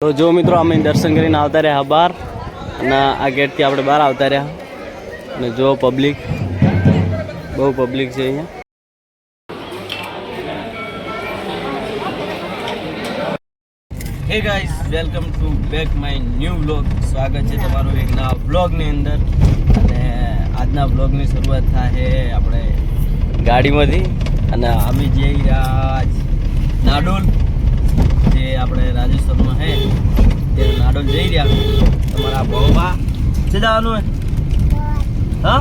તો જો મિત્રો, અમે દર્શન કરીને આવતા રહ્યા બહાર અને આ ગેટથી આપણે બહાર આવતા રહ્યા. અને જો પબ્લિક, બહુ પબ્લિક છે અહીંયા. Hey guys welcome to back my new vlog સ્વાગત છે તમારું એક નવા વ્લોગની અંદર. અને આજના વ્લોગની શરૂઆત થાય આપણે ગાડીમાંથી. અને અમે જઈ રહ્યા નાડોલ. છે જવાનું હે?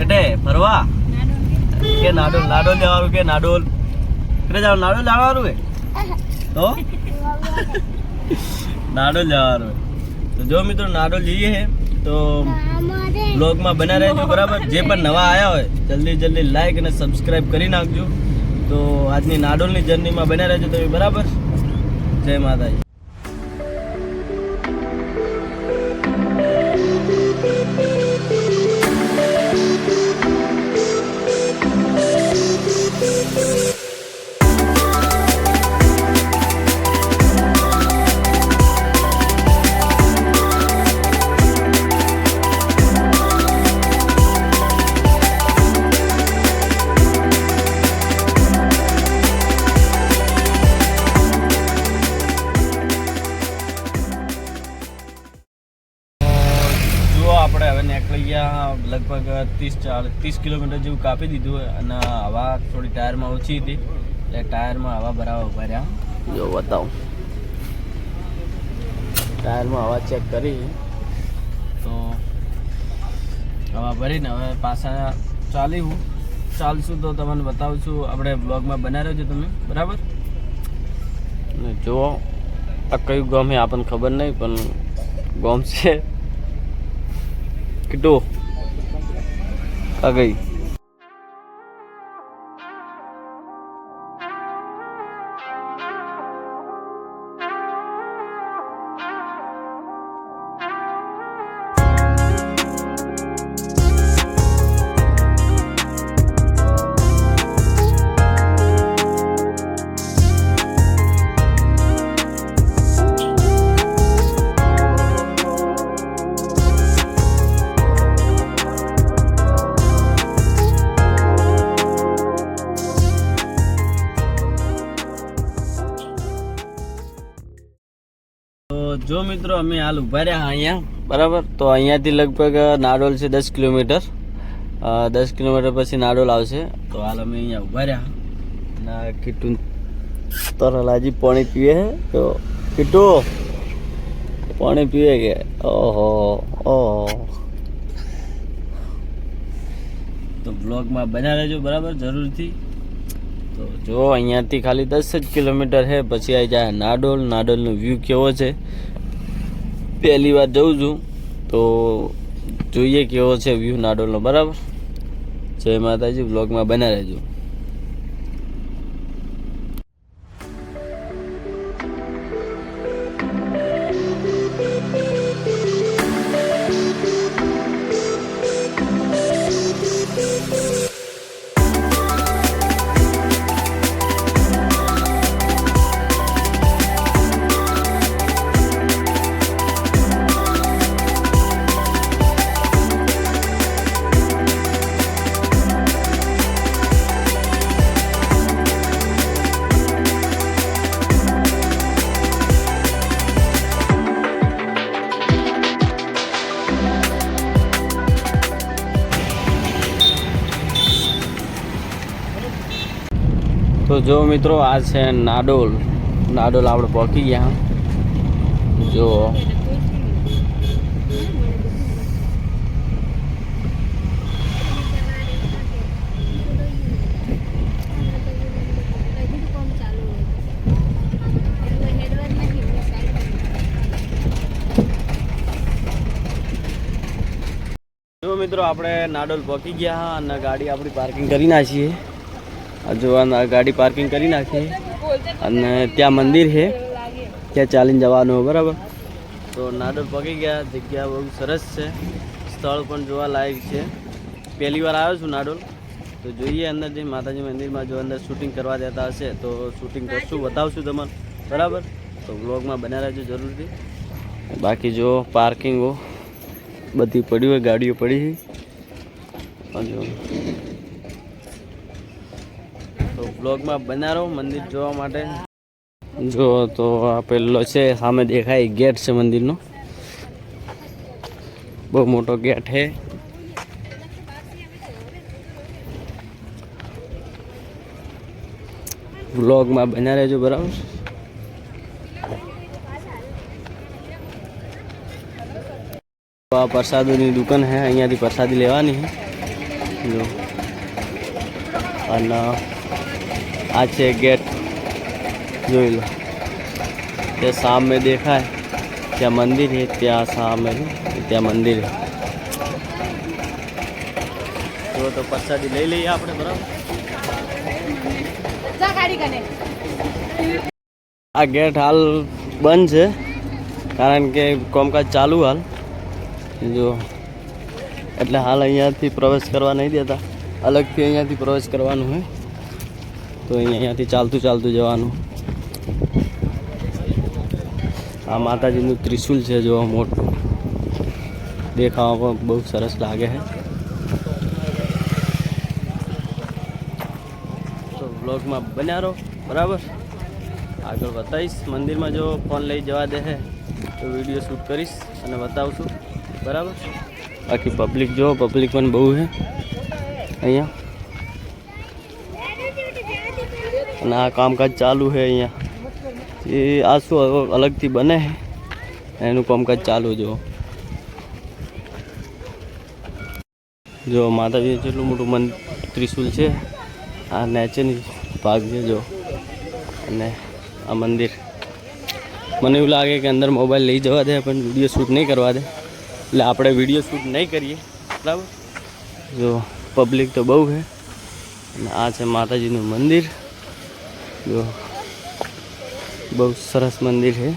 કટે ફરવા કે નાડોલ? નાડોલ જવાનું કે નાડોલ? કે જવાનું નાડોલ જવાનું હે તો? નાડોલ જવાનું તો જો મિત્રો નાડોલ જઈએ હે તો બ્લોગમાં બના રહેજો બરાબર? જે પણ નવા આવ્યા હોય જલ્દી જલ્દી લાઈક અને સબસ્ક્રાઈબ કરી નાખજો. તો આજની નાડોલની જર્નીમાં બના રહેજો તમે બરાબર? જય માતાજી. લગભગ ત્રીસ ચાલીસ ત્રીસ કિલોમીટર જેવું કાપી દીધું અને હવા થોડી ટાયરમાં ઓછી હતી. એટલે ટાયરમાં હવા બરાબર ઊભા રહ્યા. જો બતાવું. ટાયરમાં હવા ચેક કરી. તો હવા ભરીને હવે પાછા ચાલીશું. ચાલશું તો તમને બતાવું છું આપણે બ્લોગમાં બના રહ્યો છો તમે. બરાબર? ને જુઓ આ કયું ગામ છે આપણને ખબર નહીં પણ ગામ છે. કિટો આ ગઈ. મિત્રો અમે હાલ ઊભા રહ્યા અહીંયા. બરાબર? તો અહીંયાથી લગભગ નાડોલ છે દસ કિલોમીટર. દસ કિલોમીટર પછી નાડોલ આવશે. તો હાલ અમે અહીંયા ઊભા રહ્યા. આ કીટુ તરલાજી પાણી પીએ તો કીટુ પાણી પીએ કે? ઓહો ઓહો. તો બ્લોગમાં બના રહેજો બરાબર? જરૂરથી. તો જો અહીંયાથી ખાલી દસ જ કિલોમીટર છે પછી આવી જાય નાડોલ. નાડોલનો વ્યૂ કેવો છે? પહેલી વાર જઉં છું, તો જોઈએ કેવો છે વ્યૂ નાડોલનો, બરાબર? જય માતાજી બ્લોગમાં બના રહેજો. જો મિત્રો, આ છે નાડોલ. નાડોલ આપણે પહોંચી ગયા. જો. મિત્રો, આપણે નાડોલ પહોંચી ગયા અને ગાડી આપણી પાર્કિંગ કરી નાખીએ જો આ ગાડી પાર્કિંગ કરી નાખીએ અને ત્યાં મંદિર છે. ત્યાં ચાલીને જવાનું બરાબર? તો નાડોલ પગી ગયા, જગ્યા બહુ સરસ છે. સ્થળ પણ જોવા લાયક છે. પહેલી વાર આવ્યો છું નાડોલ. તો જોઈએ અંદર જે માતાજી મંદિરમાં જો અંદર શૂટિંગ કરવા દેતા હશે તો શૂટિંગ કરશું, બતાવશું તમને. બરાબર? તો બ્લોગમાં બના રહેજો જરૂરથી. બાકી જો પાર્કિંગો બધી પડી હોય, ગાડીઓ પડી છે. બ્લોગમાં બના રહો મંદિર જોવા માટે. જો તો આ પેલો છે, સામે દેખાય ગેટ છે મંદિરનો. બહુ મોટો ગેટ છે વ્લોગમાં બના રહેજો બરાબર. આ પ્રસાદોની દુકાન છે અહીંયાથી પ્રસાદી લેવાની છે જો. અને આ છે ગેટ. જોઈ લો. તે સામે દેખાય. ત્યાં મંદિર છે ત્યાં સામે ત્યાં મંદિર છે. જો તો પ્રસાદી લઈ લઈએ આપણે બરાબર? આ ગેટ હાલ બંધ છે કારણ કે કોમકાજ ચાલુ હાલ. જો. એટલે હાલ અહીંયાથી પ્રવેશ કરવા નહીં દેતા. અલગથી અહીંયાથી પ્રવેશ કરવાનું હોય. તો અહીંયા અહીંયાથી ચાલતું ચાલતું જવાનું. આ માતાજીનું ત્રિશુલ છે જો મોટું. દેખાવા પણ બહુ સરસ લાગે છે. તો બ્લોગમાં બન્યા રહો, બરાબર? આગળ બતાવીશ. મંદિરમાં જો ફોન લઈ જવા દે છે, તો વીડિયો શૂટ કરીશ અને બતાવશું બરાબર? બાકી પબ્લિક જો પબ્લિક પણ બહુ છે. અહીંયા. અને આ કામકાજ ચાલુ છે અહીંયા. એ આ શું અલગથી બને છે. એનું કામકાજ ચાલુ જો જો માતાજી જેટલું મોટું મન ત્રિશુલ છે. આ નેચરની ભાગ છે જો અને આ મંદિર. મને એવું લાગે કે અંદર મોબાઈલ લઈ જવા દે, પણ વીડિયો શૂટ નહીં કરવા દે. એટલે આપણે વીડિયો શૂટ નહીં કરીએ. બરાબર? જો પબ્લિક તો બહુ છે. અને આ છે માતાજીનું મંદિર. જો, બહુ સરસ મંદિર છે.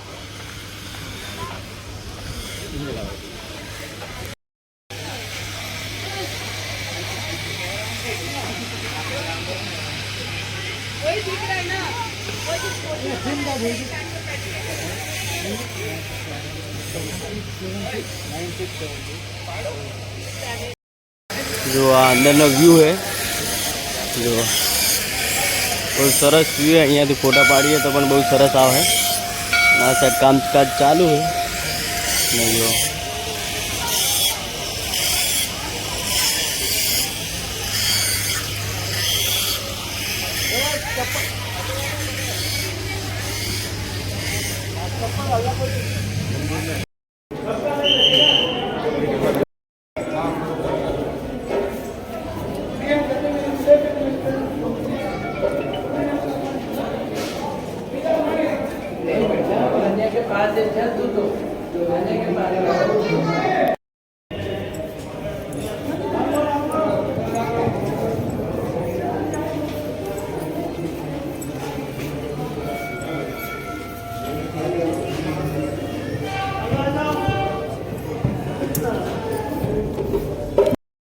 જો આ અંદરનો વ્યૂ છે. જો બહુ સરસ વ્યૂ અહીંયાથી ફોટા પાડીએ તો પણ બહુ સરસ આવે. આ સાઈડ કામકાજ ચાલુ છે. ને જો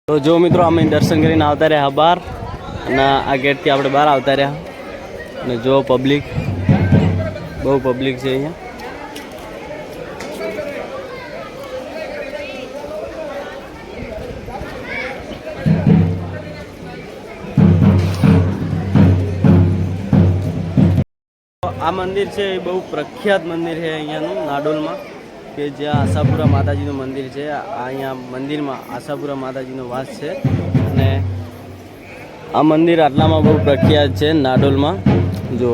તો જો મિત્રો, અમે દર્શન કરીને આવતા રહ્યા બહાર અને આ ગેટથી આપણે બહાર આવતા રહ્યા. અને જો પબ્લિક બહુ પબ્લિક છે અહીંયા. આ મંદિર છે, એ બહુ પ્રખ્યાત મંદિર છે અહીંયાનું, નાડોલમાં, કે જ્યાં આશાપુરા માતાજીનું મંદિર છે. અહીંયા મંદિરમાં આશાપુરા માતાજીનો વાસ છે. અને આ મંદિર આટલામાં બહુ પ્રખ્યાત છે, નાડોલમાં. જો,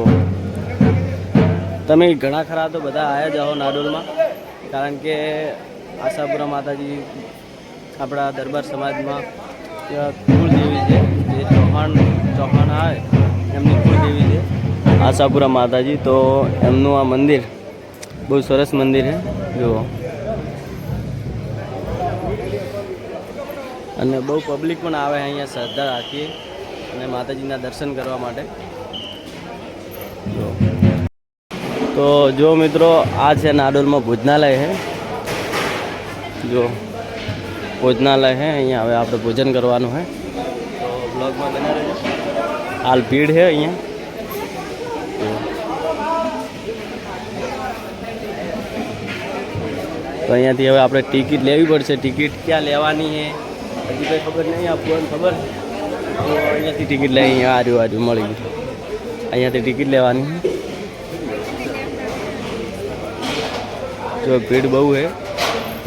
તમે ઘણા ખરા તો બધા આવ્યા જાઓ નાડોલમાં, કારણ કે આશાપુરા માતાજી આપણા દરબાર સમાજમાં કુળદેવી છે. જે ચૌહાણ ચૌહાણ આવે, એમની કુળદેવી છે. આશાપુરા માતાજી, તો એમનું આ મંદિર બહુ સરસ મંદિર છે, જુઓ. અને બહુ પબ્લિક પણ આવે અહીંયા, શ્રદ્ધા રાખીએ અને માતાજીના દર્શન કરવા માટે. તો જો મિત્રો, આ છે નાડોલમાં ભોજનાલય છે. જો ભોજનાલય છે, અહીંયા હવે આપણે ભોજન કરવાનું છે. તો બ્લોગમાં બના રહેજો. હાલ ભીડ છે અહીંયા. તો અહીંયાથી હવે આપણે ટિકિટ લેવી પડશે. ટિકિટ ક્યાં લેવાની છે? હજી કંઈ ખબર નહીં આપવાનું ખબર? તો અહીંયાથી ટિકિટ લઈ અહીંયા આર્યું મળી ગયું. અહીંયાથી ટિકિટ લેવાની. જો ભીડ બહુ છે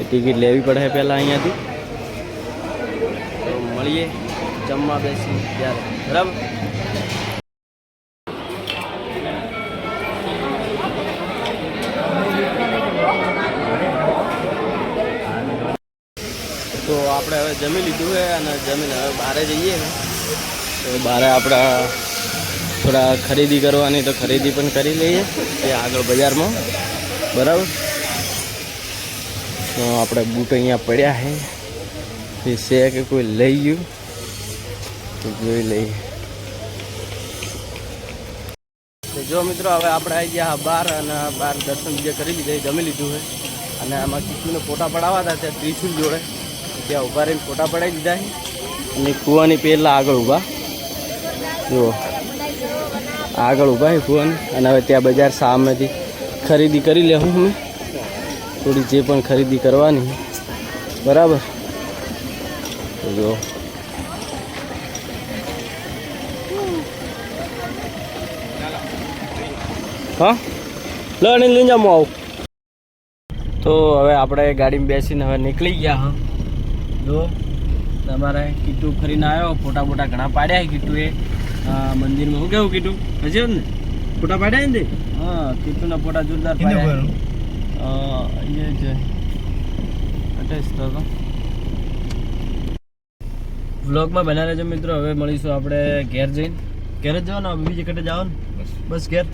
એ ટિકિટ લેવી પડે પહેલાં અહીંયાથી. તો મળીએ, જમવા બેસી ત્યારે. બરાબર? આપણે હવે જમી લીધું છે અને જમીને હવે બહાર જઈએ ને તો બહાર આપણે થોડા ખરીદી કરવાની તો ખરીદી પણ કરી લઈએ એ આગળ બજારમાં. બરાબર? તો આપણે બૂટ અહીંયા પડ્યા છે. એ છે કે કોઈ લઈ ગયું? તો જોઈ લઈએ. જો મિત્રો, હવે આપણે આવી ગયા બહાર અને બાર દર્શન જે કરી લીધા જમી લીધું છે. અને આમાં કિશુને ફોટા પડાવવા હતા ત્યાં ત્રિશુલ જોડે. ત્યાં ઊભા રહીને ફોટા પડાવી દીધા છે. અને કૂવાની પહેલાં આગળ ઊભા. જુઓ. આગળ ઊભા છે કૂવાની અને હવે ત્યાં બજાર સામેથી ખરીદી કરી લેવું અમે થોડી જે પણ ખરીદી કરવાની. બરાબર? જો હા? લઈને લઈને લઈ જાઉં આવું. તો હવે આપણે ગાડીમાં બેસીને હવે નીકળી ગયા, હા. જો તમારે કીટુ ફરીને આવ્યો. ફોટા ફોટા ઘણા પાડ્યા કીટુએ. મંદિરમાં હું કેવું કીટુ? હજી ને ફોટા પાડ્યા ને હા કીટુના ફોટા જોરદાર પાડ્યા અ, છે. અટેચ તો વ્લોગમાં બના રહેજો મિત્રો. હવે મળીશું આપણે ઘેર જઈને. ઘેર જ જવાનું બીજી કટે જવાનું? બસ. ઘેર.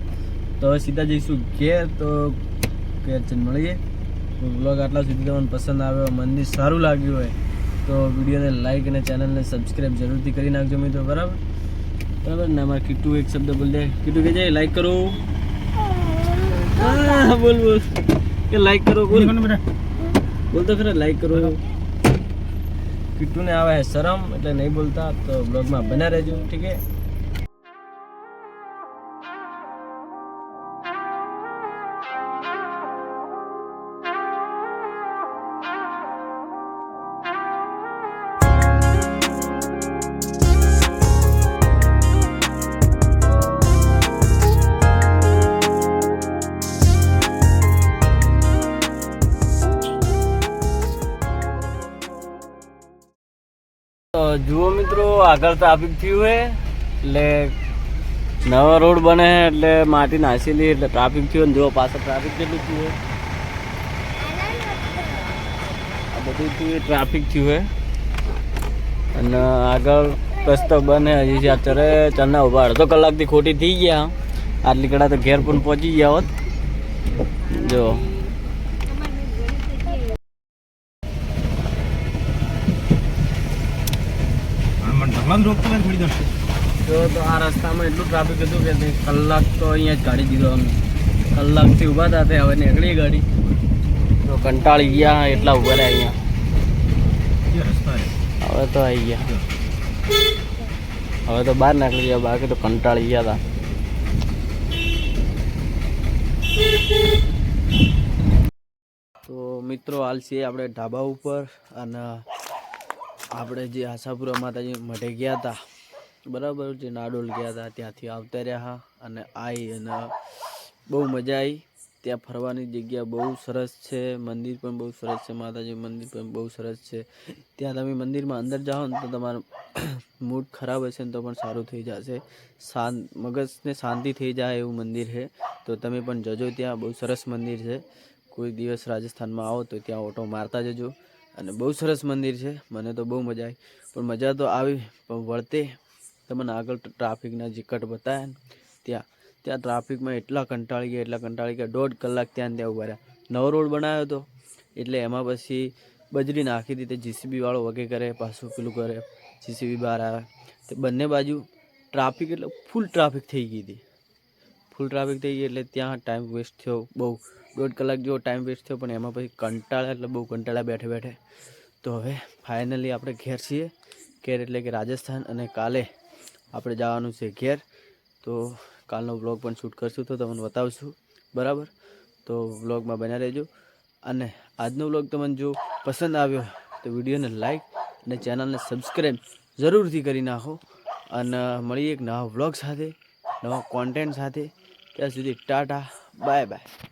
તો હવે સીધા જઈશું ઘેર. તો ઘેર જઈને મળીએ. વ્લોગ આટલા સુધી તમને પસંદ આવ્યો. મંદિર સારું લાગ્યું હોય. તો વિડીયોને લાઈક અને ચેનલને સબસ્ક્રાઈબ જરૂરથી કરી નાખજો મિત્રો બરાબર? બરાબર? ને અમારે કિટ્ટુ એક શબ્દ બોલ દે. કિટ્ટુ કે જાય લાઈક કરો. બોલ બોલ. કે લાઈક કરો બોલ. બોલ તો ખરા લાઈક કરો. કીટુને આવે શરમ એટલે નહીં બોલતા તો બ્લોગમાં બના રહેજો ઠીક છે? જુઓ મિત્રો, આગળ ટ્રાફિક થયું છે એટલે નવો રોડ બને એટલે માટી નાસેલી એટલે ટ્રાફિક થયું ને જુઓ પાછળ ટ્રાફિક કેટલું થયું આ બધું થયું ટ્રાફિક થયું છે અને આગળ રસ્તો બને, હજી અત્યારે ચરે ચરના ઊભા, અડધો કલાકથી ખોટી થઈ ગયા. આટલી કડા તો ઘેર પણ પહોંચી ગયા હોત. જો જો તો આ રસ્તામાં એટલું ટ્રાફિક હતું કે કલાક તો અહીંયા જ કાઢી દીધો અમે. કલાકથી ઊભા હતા તે હવે નીકળી ગાડી. તો કંટાળી ગયા એટલા ઊભા રહ્યા અહીંયા. હવે તો આવી ગયા. હવે તો બહાર નીકળી ગયા બાકી તો કંટાળી ગયા હતા તો મિત્રો હાલ છીએ આપણે ઢાબા ઉપર અને આપણે જે આશાપુરા માતાજી મઢે ગયા હતા, બરાબર જે નાડોલ ગયા હતા, ત્યાંથી આવતા રહ્યા અને આવી અને બહુ મજા આવી ત્યાં ફરવાની જગ્યા બહુ સરસ છે, મંદિર પણ બહુ સરસ છે, માતાજી મંદિર પણ બહુ સરસ છે. ત્યાં તમે મંદિરમાં અંદર જાઓ ને તો તમારું મૂડ ખરાબ હશે ને તો પણ સારું થઈ જશે. શાંત, મગજને શાંતિ થઈ જાય એવું મંદિર છે. તો તમે પણ જજો ત્યાં, બહુ સરસ મંદિર છે. કોઈ દિવસ રાજસ્થાનમાં આવો તો ત્યાં ઓટો મારતા જજો. અને બહુ સરસ મંદિર છે. મને તો બહુ મજા આવી. પણ મજા તો આવી, પણ વળતે તમને આગળ ટ્રાફિકના જે કટ બતાવ્યા ત્યાં ત્યાં ટ્રાફિકમાં એટલા કંટાળી ગયા, એટલા કંટાળી ગયા, દોઢ કલાક ત્યાં ત્યાં ઊભા રહ્યા. નવો રોડ બનાવ્યો હતો એટલે એમાં પછી બજરી નાખી દીધી જીસીબી વાળો વગે કરે, પાછું પેલું કરે જીસીબી બહાર આવે. તે બંને બાજુ ટ્રાફિક એટલે ફૂલ ટ્રાફિક થઈ ગઈ હતી. ફૂલ ટ્રાફિક થઈ ગઈ એટલે ત્યાં ટાઈમ વેસ્ટ થયો બહુ. દોઢ કલાક જેવો ટાઈમ વેસ્ટ થયો, પણ એમાં પછી કંટાળા, એટલે બહુ કંટાળા બેઠે બેઠે. તો હવે ફાઇનલી આપણે ઘેર છીએ. ઘેર એટલે કે રાજસ્થાન અને કાલે આપણે જવાનું છે ઘેર. તો કાલનો વ્લોગ પણ શૂટ કરશું તો તમને બતાવશું. બરાબર? તો વ્લોગમાં બન્યા રહેજો. અને આજનો વ્લોગ તમને જો પસંદ આવ્યો, તો વિડીયોને લાઈક અને ચેનલને સબસ્ક્રાઈબ જરૂરથી કરી નાખો. અને મળીએ એક નવા વ્લોગ સાથે, નવા કોન્ટેન્ટ સાથે. ત્યાં સુધી ટાટા બાય બાય